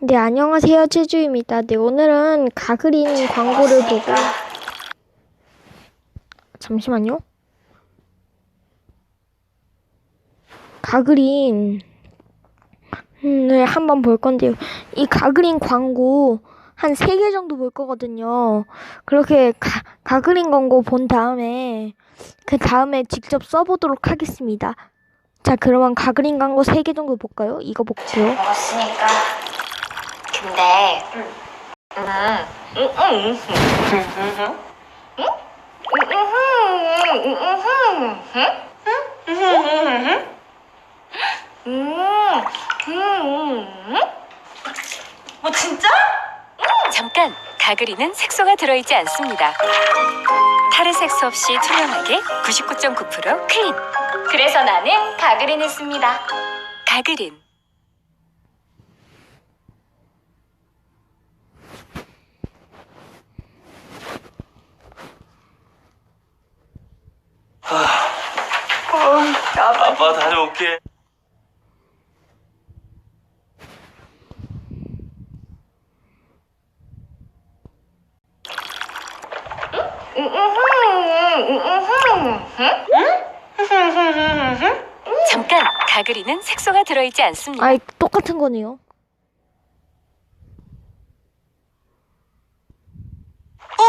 네, 안녕하세요. 제주입니다. 네, 오늘은 가그린 광고를 보고 잠시만요. 가그린을 한번 볼 건데요. 이 가그린 광고 한 세 개 정도 볼 거거든요. 그렇게 가, 가그린 광고 본 다음에 그 다음에 직접 써보도록 하겠습니다. 자, 그러면 가그린 광고 세 개 정도 볼까요? 이거 볼게요. 근데, 뭐 진짜? 잠깐 가그리는 색소가 들어있지 않습니다. 탈의 색소 없이 투명하게 99.9% 클린 그래서 나는 가그린 했습니다. 가그린 아빠 다녀올게. 잠깐 가그리는 색소가 들어있지 않습니다. 아이, 똑같은 거네요. 어?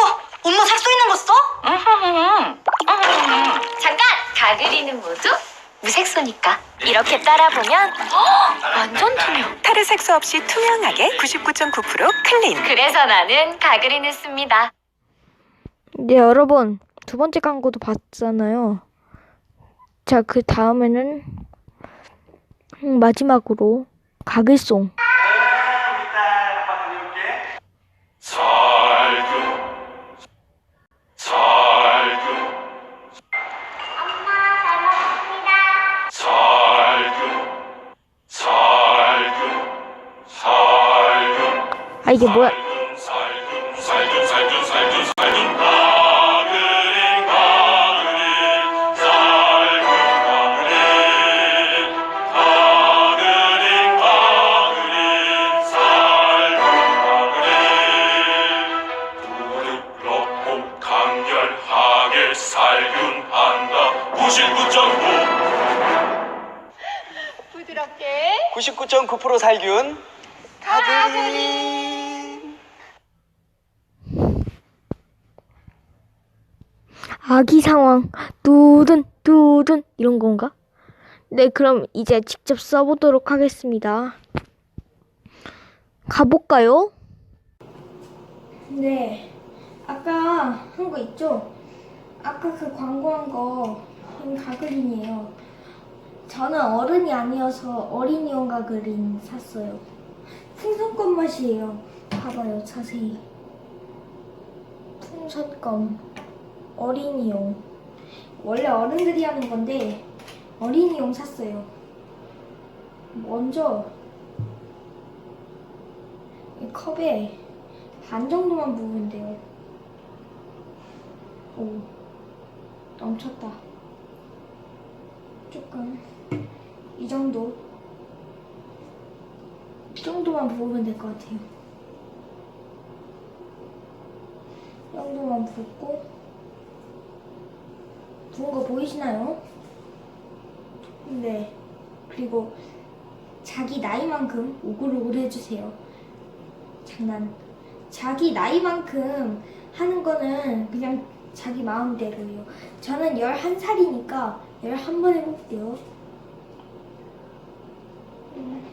엄마 색소 있는 거 써? 잠깐! 가그린은 뭐죠? 무색소니까. 이렇게 따라보면 완전 투명. 탈의 색소 없이 투명하게 99.9% 클린 그래서 나는 가그린 했습니다. 네, 여러분. 두 번째 광고도 봤잖아요. 자, 그 다음에는 음, 마지막으로 가글송. 살균. 부드럽고 강렬하게 살균한다 99.9 99.9% 살균. 가그린 아기 상황. 뚜둔, 뚜둔. 이런 건가? 네, 그럼 이제 직접 써보도록 하겠습니다. 가볼까요? 네. 아까 한 거 있죠? 아까 그 광고한 거, 가그린이에요. 저는 어른이 아니어서 어린이용 가그린 샀어요. 풍선껌 맛이에요. 봐봐요, 자세히. 풍선껌. 어린이용. 원래 어른들이 하는 건데, 어린이용 샀어요. 먼저, 이 컵에 반 정도만 부으면 돼요. 오, 넘쳤다. 조금, 이 정도. 이 정도만 부으면 될 것 같아요. 이 정도만 붓고, 부은 거 보이시나요? 네. 그리고 자기 나이만큼 오글오글 해주세요. 장난. 자기 나이만큼 하는 거는 그냥 자기 마음대로예요. 저는 11살이니까 11번 해볼게요. 음.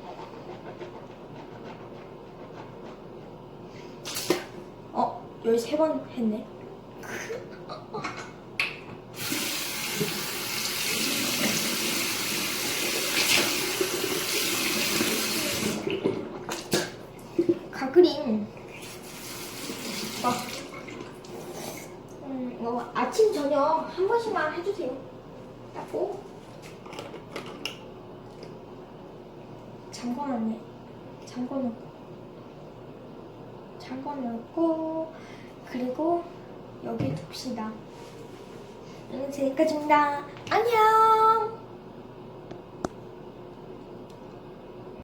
어, 13번 했네. 가그린 어. 음, 이거 아침 저녁 한 번씩만 해주세요. 닦고 잠궈놨네. 잠궈놓고. 잠궈놓고 그리고 여기에 둡시다. 오늘 여기까지입니다. 안녕